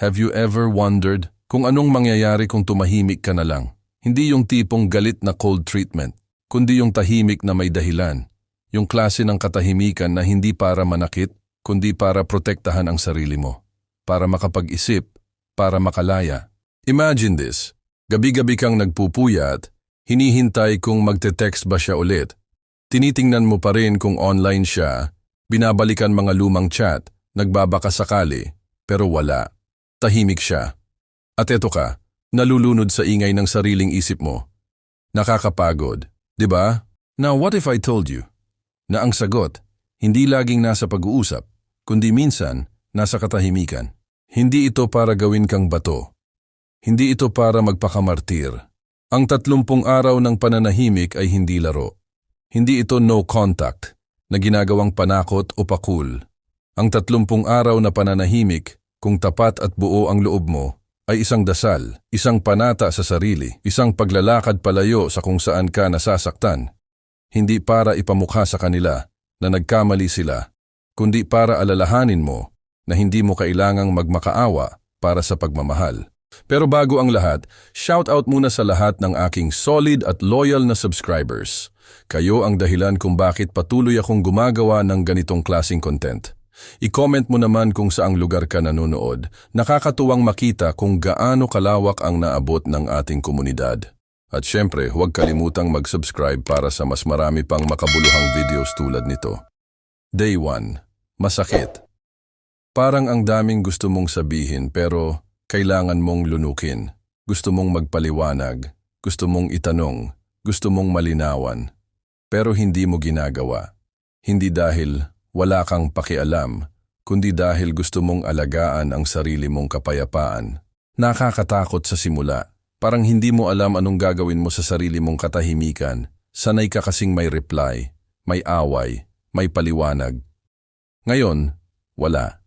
Have you ever wondered kung anong mangyayari kung tumahimik ka na lang? Hindi yung tipong galit na cold treatment, kundi yung tahimik na may dahilan. Yung klase ng katahimikan na hindi para manakit, kundi para protektahan ang sarili mo. Para makapag-isip, para makalaya. Imagine this. Gabi-gabi kang nagpupuyat, hinihintay kung magte-text ba siya ulit. Tinitingnan mo pa rin kung online siya, binabalikan mga lumang chat, nagbabaka sakali, pero wala. Tahimik siya. At eto ka, nalulunod sa ingay ng sariling isip mo. Nakakapagod, di ba? Now what if I told you na ang sagot hindi laging nasa pag-uusap, kundi minsan nasa katahimikan. Hindi ito para gawin kang bato. Hindi ito para magpakamartir. Ang tatlumpung araw ng pananahimik ay hindi laro. Hindi ito no contact na ginagawang panakot o pakul. Ang tatlumpung araw na pananahimik, kung tapat at buo ang loob mo, ay isang dasal, isang panata sa sarili, isang paglalakad palayo sa kung saan ka nasasaktan. Hindi para ipamukha sa kanila na nagkamali sila, kundi para alalahanin mo na hindi mo kailangang magmakaawa para sa pagmamahal. Pero bago ang lahat, shout out muna sa lahat ng aking solid at loyal na subscribers. Kayo ang dahilan kung bakit patuloy akong gumagawa ng ganitong klasing content. I-comment mo naman kung saang lugar ka nanonood. Nakakatuwang makita kung gaano kalawak ang naabot ng ating komunidad. At syempre, huwag kalimutang mag-subscribe para sa mas marami pang makabuluhang videos tulad nito. Day 1. Masakit. Parang ang daming gusto mong sabihin pero kailangan mong lunukin. Gusto mong magpaliwanag. Gusto mong itanong. Gusto mong malinawan. Pero hindi mo ginagawa. Hindi dahil wala kang pakialam, kundi dahil gusto mong alagaan ang sarili mong kapayapaan. Nakakatakot sa simula. Parang hindi mo alam anong gagawin mo sa sarili mong katahimikan. Sanay ka kasing may reply, may away, may paliwanag. Ngayon, wala.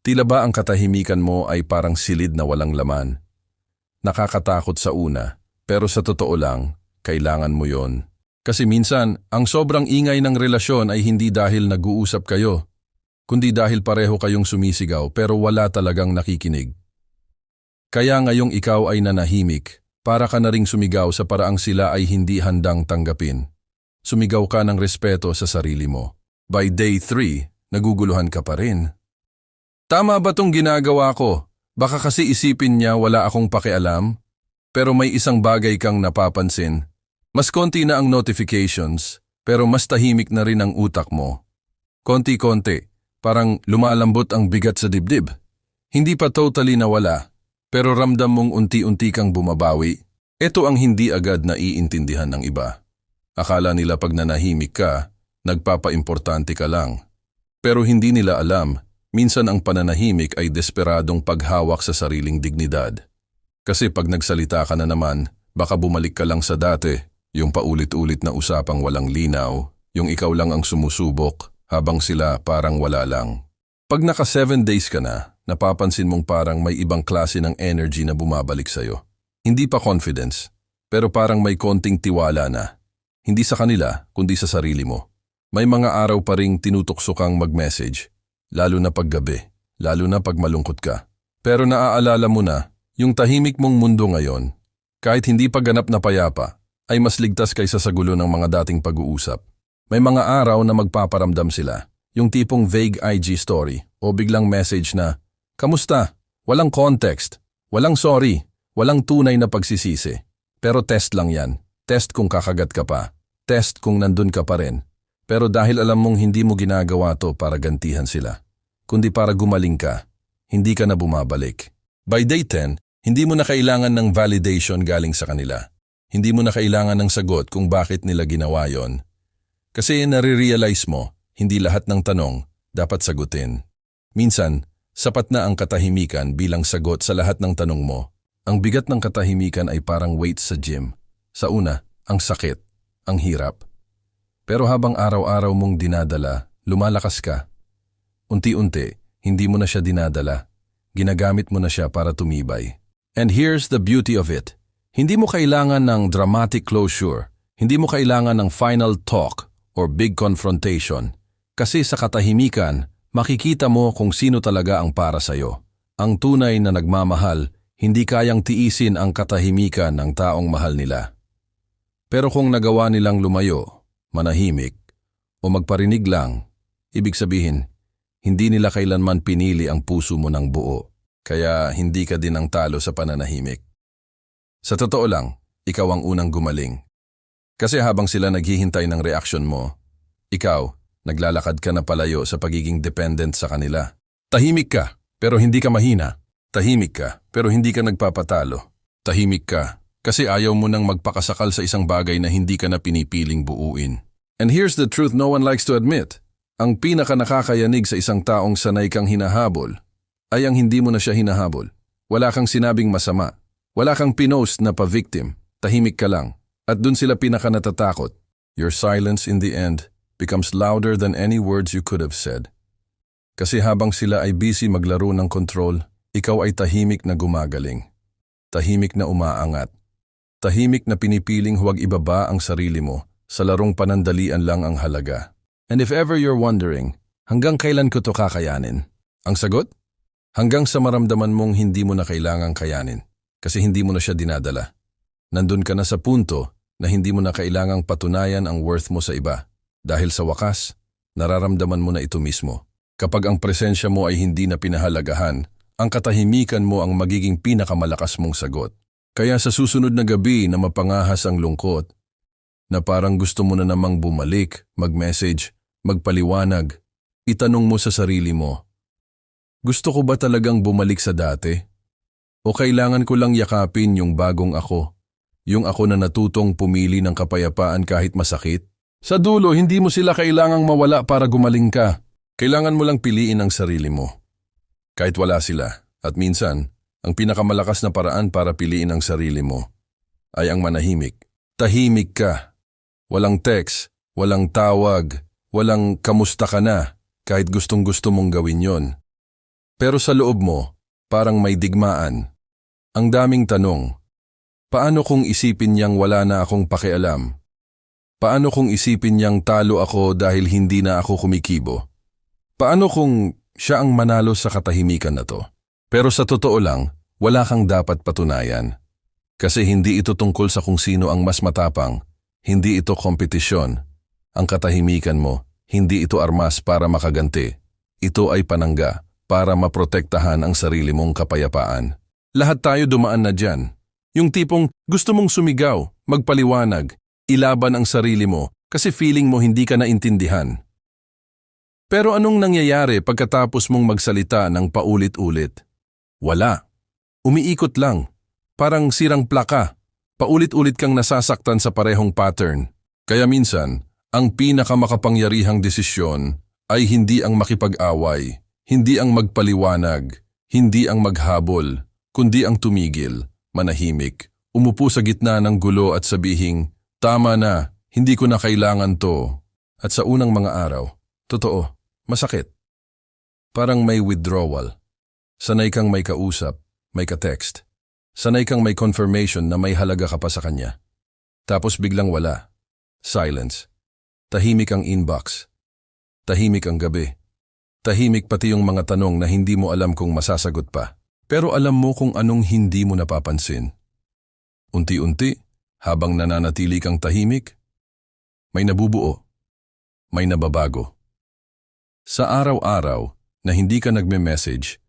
Tila ba ang katahimikan mo ay parang silid na walang laman? Nakakatakot sa una, pero sa totoo lang, kailangan mo yon. Kasi minsan, ang sobrang ingay ng relasyon ay hindi dahil nag-uusap kayo, kundi dahil pareho kayong sumisigaw pero wala talagang nakikinig. Kaya ngayong ikaw ay nanahimik, para ka na ring sumigaw sa paraang sila ay hindi handang tanggapin. Sumigaw ka ng respeto sa sarili mo. By day 3, naguguluhan ka pa rin. Tama ba tong ginagawa ko? Baka kasi isipin niya wala akong pakialam? Pero may isang bagay kang napapansin mas konti na ang notifications, pero mas tahimik na rin ang utak mo. Konti-konti, parang lumalambot ang bigat sa dibdib. Hindi pa totally nawala, pero ramdam mong unti-unti kang bumabawi. Ito ang hindi agad na iintindihan ng iba. Akala nila pag nanahimik ka, nagpapaimportante ka lang. Pero hindi nila alam, minsan ang pananahimik ay desperadong paghawak sa sariling dignidad. Kasi pag nagsalita ka na naman, baka bumalik ka lang sa dati yung paulit-ulit na usapang walang linaw, yung ikaw lang ang sumusubok, habang sila parang wala lang. Pag naka seven days ka na, napapansin mong parang may ibang klase ng energy na bumabalik sa'yo. Hindi pa confidence, pero parang may konting tiwala na. Hindi sa kanila, kundi sa sarili mo. May mga araw pa ring tinutokso kang mag-message, lalo na paggabi, lalo na pag malungkot ka. Pero naaalala mo na, yung tahimik mong mundo ngayon, kahit hindi pa ganap na payapa, ay mas ligtas kaysa sa gulo ng mga dating pag-uusap. May mga araw na magpaparamdam sila, yung tipong vague IG story o biglang message na, Kamusta? Walang context, walang sorry, walang tunay na pagsisisi. Pero test lang yan. Test kung kakagat ka pa. Test kung nandun ka pa rin. Pero dahil alam mong hindi mo ginagawa to para gantihan sila, kundi para gumaling ka, hindi ka na bumabalik. By day 10, hindi mo na kailangan ng validation galing sa kanila. Hindi mo na kailangan ng sagot kung bakit nila ginawa yon. Kasi nare-realize mo, hindi lahat ng tanong dapat sagutin. Minsan, sapat na ang katahimikan bilang sagot sa lahat ng tanong mo. Ang bigat ng katahimikan ay parang weights sa gym. Sa una, ang sakit, ang hirap. Pero habang araw-araw mong dinadala, lumalakas ka. Unti-unti, hindi mo na siya dinadala. Ginagamit mo na siya para tumibay. And here's the beauty of it. Hindi mo kailangan ng dramatic closure. Hindi mo kailangan ng final talk or big confrontation. Kasi sa katahimikan, makikita mo kung sino talaga ang para sa'yo. Ang tunay na nagmamahal, hindi kayang tiisin ang katahimikan ng taong mahal nila. Pero kung nagawa nilang lumayo, manahimik, o magparinig lang, ibig sabihin, hindi nila kailanman pinili ang puso mo ng buo, kaya hindi ka din ang talo sa pananahimik. Sa totoo lang, ikaw ang unang gumaling. Kasi habang sila naghihintay ng reaksyon mo, ikaw, naglalakad ka na palayo sa pagiging dependent sa kanila. Tahimik ka, pero hindi ka mahina. Tahimik ka, pero hindi ka nagpapatalo. Tahimik ka, kasi ayaw mo nang magpakasakal sa isang bagay na hindi ka na pinipiling buuin. And here's the truth no one likes to admit. Ang pinaka nakakayanig sa isang taong sanay kang hinahabol ay ang hindi mo na siya hinahabol. Wala kang sinabing masama. Wala kang pinost na pa-victim. Tahimik ka lang. At dun sila pinaka natatakot. Your silence in the end becomes louder than any words you could have said. Kasi habang sila ay busy maglaro ng control, ikaw ay tahimik na gumagaling. Tahimik na umaangat. Tahimik na pinipiling huwag ibaba ang sarili mo sa larong panandalian lang ang halaga. And if ever you're wondering, hanggang kailan ko to kakayanin? Ang sagot? Hanggang sa maramdaman mong hindi mo na kailangang kayanin kasi hindi mo na siya dinadala. Nandun ka na sa punto na hindi mo na kailangang patunayan ang worth mo sa iba dahil sa wakas, nararamdaman mo na ito mismo. Kapag ang presensya mo ay hindi na pinahalagahan, ang katahimikan mo ang magiging pinakamalakas mong sagot. Kaya sa susunod na gabi na mapangahas ang lungkot, na parang gusto mo na namang bumalik, mag-message, magpaliwanag, itanong mo sa sarili mo, gusto ko ba talagang bumalik sa dati? O kailangan ko lang yakapin yung bagong ako? Yung ako na natutong pumili ng kapayapaan kahit masakit? Sa dulo, hindi mo sila kailangang mawala para gumaling ka. Kailangan mo lang piliin ang sarili mo. Kahit wala sila. At minsan, ang pinakamalakas na paraan para piliin ang sarili mo ay ang manahimik. Tahimik ka. Walang text, walang tawag, walang kamusta ka na kahit gustong gusto mong gawin yon. Pero sa loob mo, parang may digmaan. Ang daming tanong. Paano kung isipin niyang wala na akong pakialam? Paano kung isipin niyang talo ako dahil hindi na ako kumikibo? Paano kung siya ang manalo sa katahimikan na to? Pero sa totoo lang, wala kang dapat patunayan. Kasi hindi ito tungkol sa kung sino ang mas matapang. Hindi ito kompetisyon. Ang katahimikan mo, hindi ito armas para makaganti. Ito ay panangga para maprotektahan ang sarili mong kapayapaan. Lahat tayo dumaan na dyan. Yung tipong gusto mong sumigaw, magpaliwanag, ilaban ang sarili mo kasi feeling mo hindi ka naintindihan. Pero anong nangyayari pagkatapos mong magsalita ng paulit-ulit? Wala. Umiikot lang. Parang sirang plaka. Paulit-ulit kang nasasaktan sa parehong pattern. Kaya minsan, ang pinakamakapangyarihang desisyon ay hindi ang makipag-away, hindi ang magpaliwanag, hindi ang maghabol, kundi ang tumigil, manahimik, umupo sa gitna ng gulo at sabihing, Tama na, hindi ko na kailangan to. At sa unang mga araw, totoo, masakit. Parang may withdrawal. Sanay kang may kausap, may ka-text. Sanay kang may confirmation na may halaga ka pa sa kanya. Tapos biglang wala. Silence. Tahimik ang inbox. Tahimik ang gabi. Tahimik pati yung mga tanong na hindi mo alam kung masasagot pa. Pero alam mo kung anong hindi mo napapansin. Unti-unti, habang nananatili kang tahimik, may nabubuo, may nababago. Sa araw-araw na hindi ka nagme-message,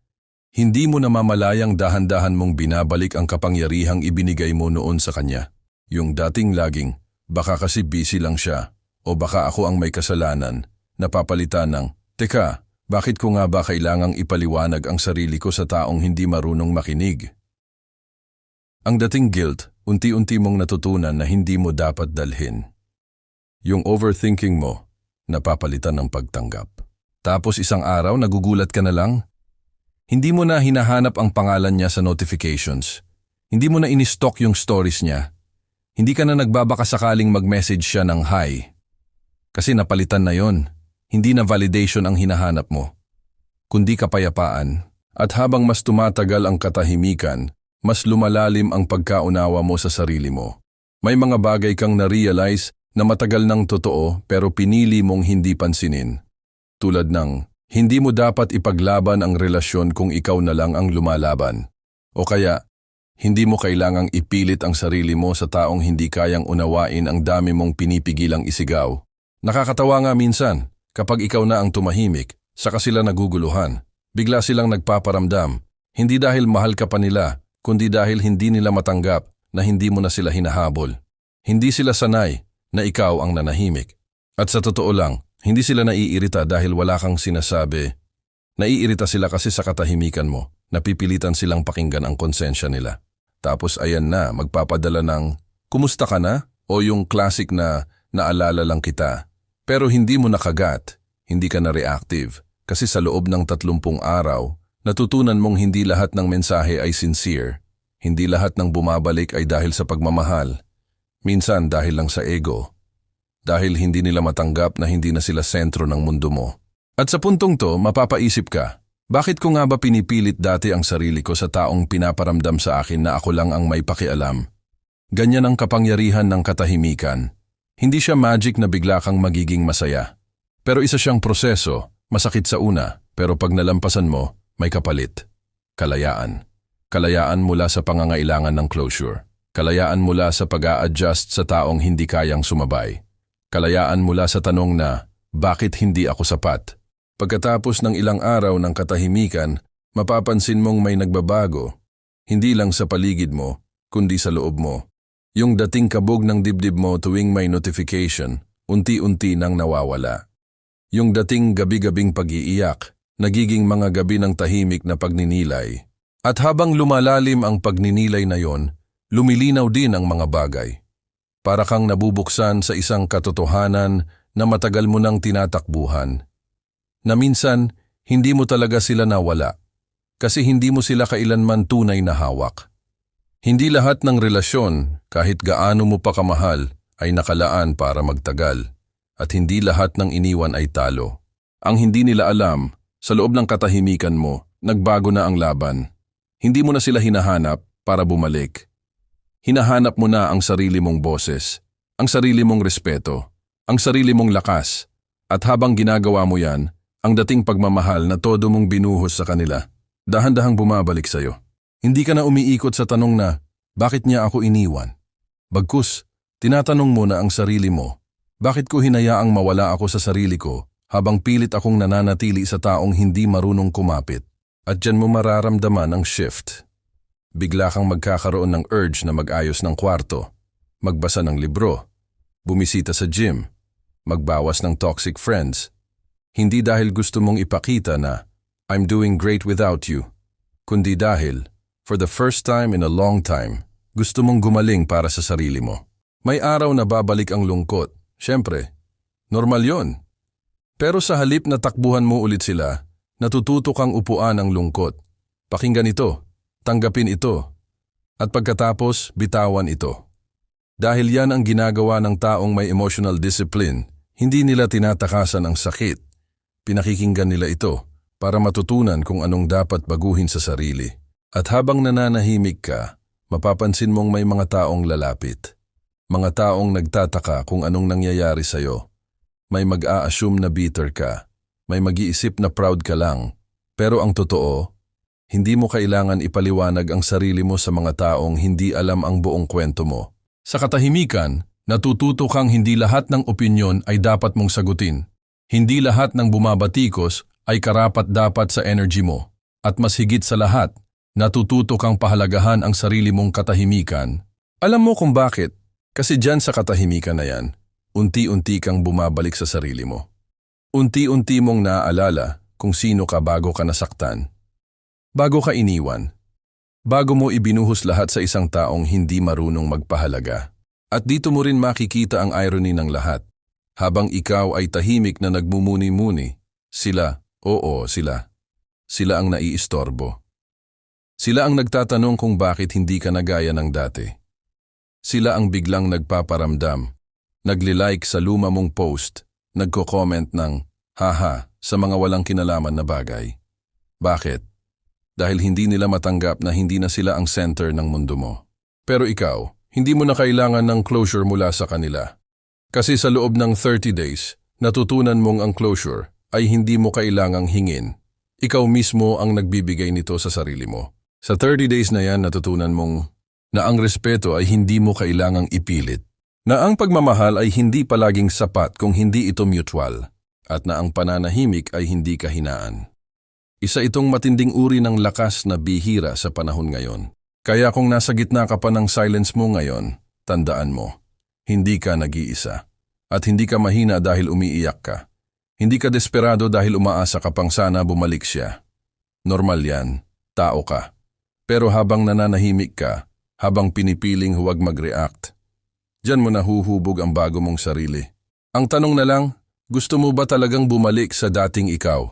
hindi mo namamalayang dahan-dahan mong binabalik ang kapangyarihang ibinigay mo noon sa kanya. Yung dating laging, baka kasi busy lang siya, o baka ako ang may kasalanan, napapalitan ng, Teka, bakit ko nga ba kailangang ipaliwanag ang sarili ko sa taong hindi marunong makinig? Ang dating guilt, unti-unti mong natutunan na hindi mo dapat dalhin. Yung overthinking mo, napapalitan ng pagtanggap. Tapos isang araw nagugulat ka na lang? Hindi mo na hinahanap ang pangalan niya sa notifications. Hindi mo na in-stalk yung stories niya. Hindi ka na nagbabaka sakaling mag-message siya ng hi. Kasi napalitan na yon hindi na validation ang hinahanap mo, kundi kapayapaan. At habang mas tumatagal ang katahimikan, mas lumalalim ang pagkaunawa mo sa sarili mo. May mga bagay kang na-realize na matagal ng totoo pero pinili mong hindi pansinin. Tulad ng, Hindi mo dapat ipaglaban ang relasyon kung ikaw na lang ang lumalaban. O kaya, hindi mo kailangang ipilit ang sarili mo sa taong hindi kayang unawain ang dami mong pinipigilang isigaw. Nakakatawa nga minsan, kapag ikaw na ang tumahimik, saka sila naguguluhan. Bigla silang nagpaparamdam, hindi dahil mahal ka pa nila, kundi dahil hindi nila matanggap na hindi mo na sila hinahabol. Hindi sila sanay na ikaw ang nanahimik. At sa totoo lang, hindi sila naiirita dahil wala kang sinasabi. Naiirita sila kasi sa katahimikan mo, napipilitan silang pakinggan ang konsensya nila. Tapos ayan na, magpapadala ng, kumusta ka na? O yung classic na, naalala lang kita. Pero hindi mo nakagat, hindi ka na reactive. Kasi sa loob ng tatlumpung araw, natutunan mong hindi lahat ng mensahe ay sincere. Hindi lahat ng bumabalik ay dahil sa pagmamahal. Minsan dahil lang sa ego. Dahil hindi nila matanggap na hindi na sila sentro ng mundo mo. At sa puntong to, mapapaisip ka, bakit ko nga ba pinipilit dati ang sarili ko sa taong pinaparamdam sa akin na ako lang ang may pakialam? Ganyan ang kapangyarihan ng katahimikan. Hindi siya magic na bigla kang magiging masaya. Pero isa siyang proseso, masakit sa una, pero pag nalampasan mo, may kapalit. Kalayaan. Kalayaan mula sa pangangailangan ng closure. Kalayaan mula sa pag adjust sa taong hindi kayang sumabay. Kalayaan mula sa tanong na, bakit hindi ako sapat? Pagkatapos ng ilang araw ng katahimikan, mapapansin mong may nagbabago. Hindi lang sa paligid mo, kundi sa loob mo. Yung dating kabog ng dibdib mo tuwing may notification, unti-unti nang nawawala. Yung dating gabi-gabing pag-iiyak, nagiging mga gabi ng tahimik na pagninilay. At habang lumalalim ang pagninilay na yon, lumilinaw din ang mga bagay. Para kang nabubuksan sa isang katotohanan na matagal mo nang tinatakbuhan. Na minsan, hindi mo talaga sila nawala kasi hindi mo sila kailanman tunay na hawak. Hindi lahat ng relasyon, kahit gaano mo pa kamahal, ay nakalaan para magtagal. At hindi lahat ng iniwan ay talo. Ang hindi nila alam, sa loob ng katahimikan mo, nagbago na ang laban. Hindi mo na sila hinahanap para bumalik. Hinahanap mo na ang sarili mong boses, ang sarili mong respeto, ang sarili mong lakas. At habang ginagawa mo yan, ang dating pagmamahal na todo mong binuhos sa kanila, dahan-dahang bumabalik sa'yo. Hindi ka na umiikot sa tanong na, bakit niya ako iniwan? Bagkus, tinatanong mo na ang sarili mo, bakit ko hinayaang mawala ako sa sarili ko habang pilit akong nananatili sa taong hindi marunong kumapit? At dyan mo mararamdaman ang shift. Bigla kang magkakaroon ng urge na mag-ayos ng kwarto, magbasa ng libro, bumisita sa gym, magbawas ng toxic friends. Hindi dahil gusto mong ipakita na I'm doing great without you, kundi dahil, for the first time in a long time, gusto mong gumaling para sa sarili mo. May araw na babalik ang lungkot. Siyempre, normal yon. Pero sa halip na takbuhan mo ulit sila, natututo kang upuan ang lungkot. Pakinggan ito. Tanggapin ito. At pagkatapos, bitawan ito. Dahil yan ang ginagawa ng taong may emotional discipline, hindi nila tinatakasan ang sakit. Pinakikinggan nila ito para matutunan kung anong dapat baguhin sa sarili. At habang nananahimik ka, mapapansin mong may mga taong lalapit. Mga taong nagtataka kung anong nangyayari sa'yo. May mag-a-assume na bitter ka. May mag-iisip na proud ka lang. Pero ang totoo, hindi mo kailangan ipaliwanag ang sarili mo sa mga taong hindi alam ang buong kwento mo. Sa katahimikan, natututo kang hindi lahat ng opinyon ay dapat mong sagutin. Hindi lahat ng bumabatikos ay karapat dapat sa energy mo. At mas higit sa lahat, natututo kang pahalagahan ang sarili mong katahimikan. Alam mo kung bakit? Kasi dyan sa katahimikan na yan, unti-unti kang bumabalik sa sarili mo. Unti-unti mong naaalala kung sino ka bago ka nasaktan Bago ka iniwan, bago mo ibinuhos lahat sa isang taong hindi marunong magpahalaga. At dito mo rin makikita ang irony ng lahat. Habang ikaw ay tahimik na nagmumuni-muni, sila, oo sila, sila ang naiistorbo. Sila ang nagtatanong kung bakit hindi ka nagaya ng dati. Sila ang biglang nagpaparamdam, nagli-like sa luma mong post, nagko-comment ng, haha, sa mga walang kinalaman na bagay. Bakit? dahil hindi nila matanggap na hindi na sila ang center ng mundo mo. Pero ikaw, hindi mo na kailangan ng closure mula sa kanila. Kasi sa loob ng 30 days, natutunan mong ang closure ay hindi mo kailangang hingin. Ikaw mismo ang nagbibigay nito sa sarili mo. Sa 30 days na yan, natutunan mong na ang respeto ay hindi mo kailangang ipilit. Na ang pagmamahal ay hindi palaging sapat kung hindi ito mutual. At na ang pananahimik ay hindi kahinaan. Isa itong matinding uri ng lakas na bihira sa panahon ngayon. Kaya kung nasa gitna ka pa ng silence mo ngayon, tandaan mo, hindi ka nag-iisa. At hindi ka mahina dahil umiiyak ka. Hindi ka desperado dahil umaasa ka pang sana bumalik siya. Normal yan, tao ka. Pero habang nananahimik ka, habang pinipiling huwag mag-react, Diyan mo nahuhubog ang bago mong sarili. Ang tanong na lang, gusto mo ba talagang bumalik sa dating ikaw?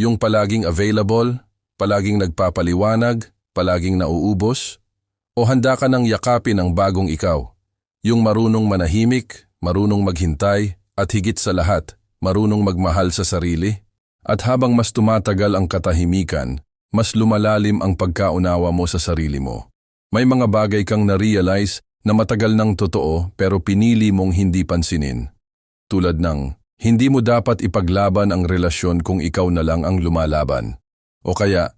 Yung palaging available, palaging nagpapaliwanag, palaging nauubos? O handa ka ng yakapin ang bagong ikaw? Yung marunong manahimik, marunong maghintay, at higit sa lahat, marunong magmahal sa sarili? At habang mas tumatagal ang katahimikan, mas lumalalim ang pagkaunawa mo sa sarili mo. May mga bagay kang na-realize na matagal ng totoo pero pinili mong hindi pansinin. Tulad ng, hindi mo dapat ipaglaban ang relasyon kung ikaw na lang ang lumalaban. O kaya,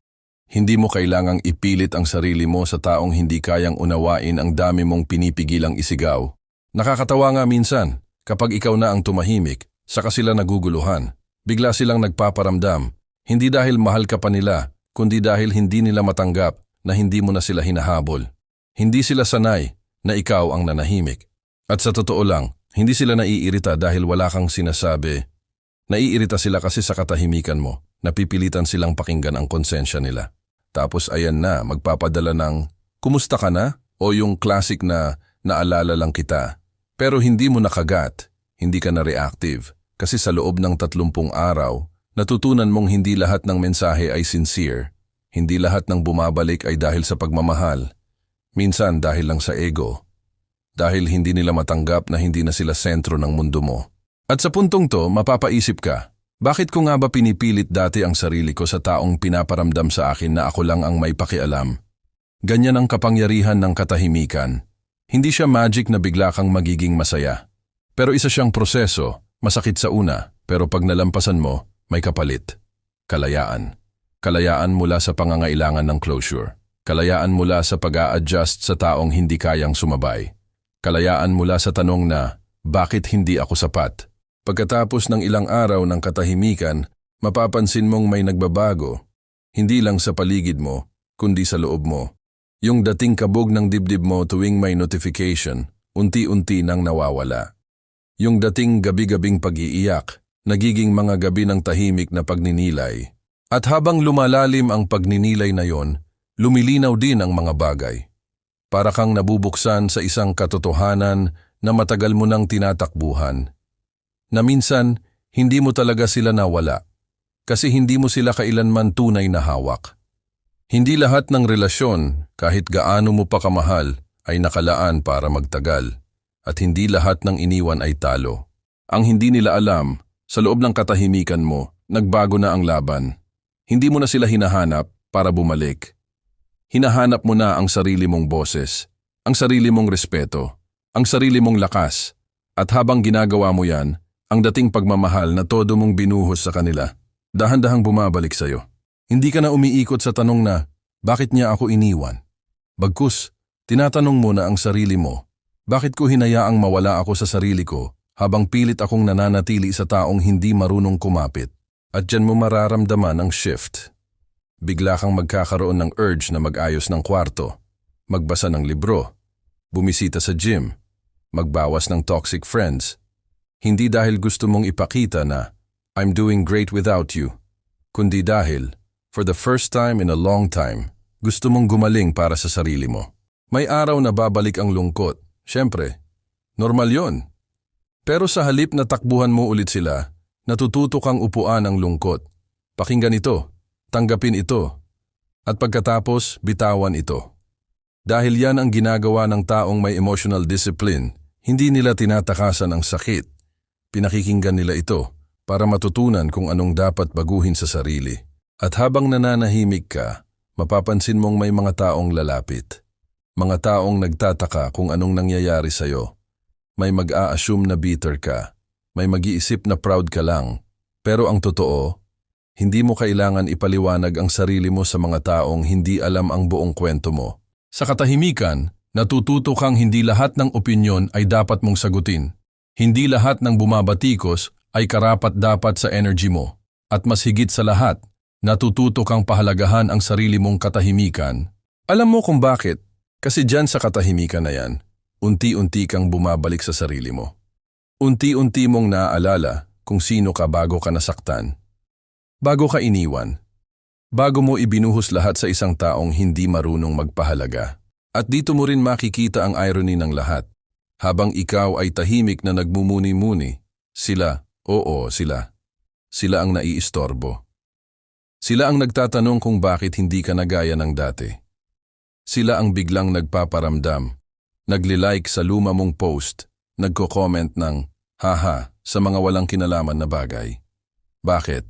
hindi mo kailangang ipilit ang sarili mo sa taong hindi kayang unawain ang dami mong pinipigilang isigaw. Nakakatawa nga minsan, kapag ikaw na ang tumahimik, saka sila naguguluhan. Bigla silang nagpaparamdam, hindi dahil mahal ka pa nila, kundi dahil hindi nila matanggap na hindi mo na sila hinahabol. Hindi sila sanay na ikaw ang nanahimik. At sa totoo lang, hindi sila naiirita dahil wala kang sinasabi. Naiirita sila kasi sa katahimikan mo, napipilitan silang pakinggan ang konsensya nila. Tapos ayan na, magpapadala ng, kumusta ka na? O yung classic na, naalala lang kita. Pero hindi mo nakagat, hindi ka na reactive. Kasi sa loob ng tatlumpung araw, natutunan mong hindi lahat ng mensahe ay sincere. Hindi lahat ng bumabalik ay dahil sa pagmamahal. Minsan dahil lang sa ego. Dahil hindi nila matanggap na hindi na sila sentro ng mundo mo. At sa puntong to, mapapaisip ka, bakit ko nga ba pinipilit dati ang sarili ko sa taong pinaparamdam sa akin na ako lang ang may pakialam? Ganyan ang kapangyarihan ng katahimikan. Hindi siya magic na bigla kang magiging masaya. Pero isa siyang proseso, masakit sa una, pero pag nalampasan mo, may kapalit. Kalayaan. Kalayaan mula sa pangangailangan ng closure. Kalayaan mula sa pag adjust sa taong hindi kayang sumabay. Kalayaan mula sa tanong na, bakit hindi ako sapat? Pagkatapos ng ilang araw ng katahimikan, mapapansin mong may nagbabago. Hindi lang sa paligid mo, kundi sa loob mo. Yung dating kabog ng dibdib mo tuwing may notification, unti-unti nang nawawala. Yung dating gabi-gabing pag-iiyak, nagiging mga gabi ng tahimik na pagninilay. At habang lumalalim ang pagninilay na yon, lumilinaw din ang mga bagay. Para kang nabubuksan sa isang katotohanan na matagal mo nang tinatakbuhan. Na minsan, hindi mo talaga sila nawala kasi hindi mo sila kailanman tunay na hawak. Hindi lahat ng relasyon, kahit gaano mo pa kamahal, ay nakalaan para magtagal. At hindi lahat ng iniwan ay talo. Ang hindi nila alam, sa loob ng katahimikan mo, nagbago na ang laban. Hindi mo na sila hinahanap para bumalik. Hinahanap mo na ang sarili mong boses, ang sarili mong respeto, ang sarili mong lakas. At habang ginagawa mo yan, ang dating pagmamahal na todo mong binuhos sa kanila, dahan-dahang bumabalik sa'yo. Hindi ka na umiikot sa tanong na, bakit niya ako iniwan? Bagkus, tinatanong mo na ang sarili mo, bakit ko hinayaang mawala ako sa sarili ko habang pilit akong nananatili sa taong hindi marunong kumapit? At dyan mo mararamdaman ang shift bigla kang magkakaroon ng urge na mag-ayos ng kwarto, magbasa ng libro, bumisita sa gym, magbawas ng toxic friends. Hindi dahil gusto mong ipakita na I'm doing great without you, kundi dahil, for the first time in a long time, gusto mong gumaling para sa sarili mo. May araw na babalik ang lungkot. Siyempre, normal yon. Pero sa halip na takbuhan mo ulit sila, natututo kang upuan ang lungkot. Pakinggan ito. Tanggapin ito. At pagkatapos, bitawan ito. Dahil yan ang ginagawa ng taong may emotional discipline, hindi nila tinatakasan ang sakit. Pinakikinggan nila ito para matutunan kung anong dapat baguhin sa sarili. At habang nananahimik ka, mapapansin mong may mga taong lalapit. Mga taong nagtataka kung anong nangyayari sa'yo. May mag-a-assume na bitter ka. May mag-iisip na proud ka lang. Pero ang totoo, hindi mo kailangan ipaliwanag ang sarili mo sa mga taong hindi alam ang buong kwento mo. Sa katahimikan, natututo kang hindi lahat ng opinyon ay dapat mong sagutin. Hindi lahat ng bumabatikos ay karapat-dapat sa energy mo. At mas higit sa lahat, natututo kang pahalagahan ang sarili mong katahimikan. Alam mo kung bakit? Kasi dyan sa katahimikan na yan, unti-unti kang bumabalik sa sarili mo. Unti-unti mong naaalala kung sino ka bago ka nasaktan. Bago ka iniwan. Bago mo ibinuhos lahat sa isang taong hindi marunong magpahalaga. At dito mo rin makikita ang irony ng lahat. Habang ikaw ay tahimik na nagmumuni-muni, sila, oo sila, sila ang naiistorbo. Sila ang nagtatanong kung bakit hindi ka nagaya ng dati. Sila ang biglang nagpaparamdam, nagli-like sa luma mong post, nagko-comment ng, haha, sa mga walang kinalaman na bagay. Bakit?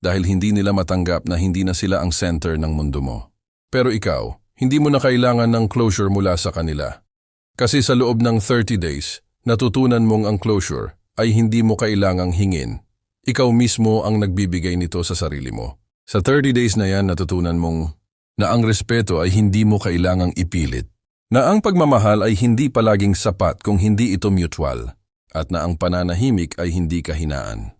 Dahil hindi nila matanggap na hindi na sila ang center ng mundo mo. Pero ikaw, hindi mo na kailangan ng closure mula sa kanila. Kasi sa loob ng 30 days, natutunan mong ang closure ay hindi mo kailangang hingin. Ikaw mismo ang nagbibigay nito sa sarili mo. Sa 30 days na yan, natutunan mong na ang respeto ay hindi mo kailangang ipilit. Na ang pagmamahal ay hindi palaging sapat kung hindi ito mutual. At na ang pananahimik ay hindi kahinaan.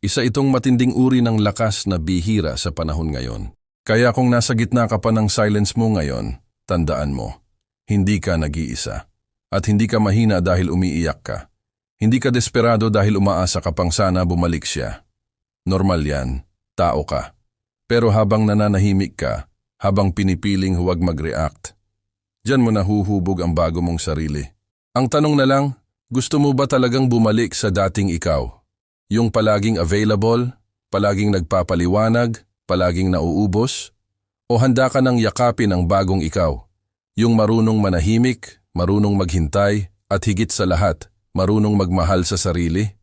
Isa itong matinding uri ng lakas na bihira sa panahon ngayon. Kaya kung nasa gitna ka pa ng silence mo ngayon, tandaan mo, hindi ka nag-iisa. At hindi ka mahina dahil umiiyak ka. Hindi ka desperado dahil umaasa ka pang sana bumalik siya. Normal yan, tao ka. Pero habang nananahimik ka, habang pinipiling huwag mag-react, dyan mo nahuhubog ang bago mong sarili. Ang tanong na lang, gusto mo ba talagang bumalik sa dating ikaw? Yung palaging available, palaging nagpapaliwanag, palaging nauubos? O handa ka ng yakapin ang bagong ikaw? Yung marunong manahimik, marunong maghintay, at higit sa lahat, marunong magmahal sa sarili?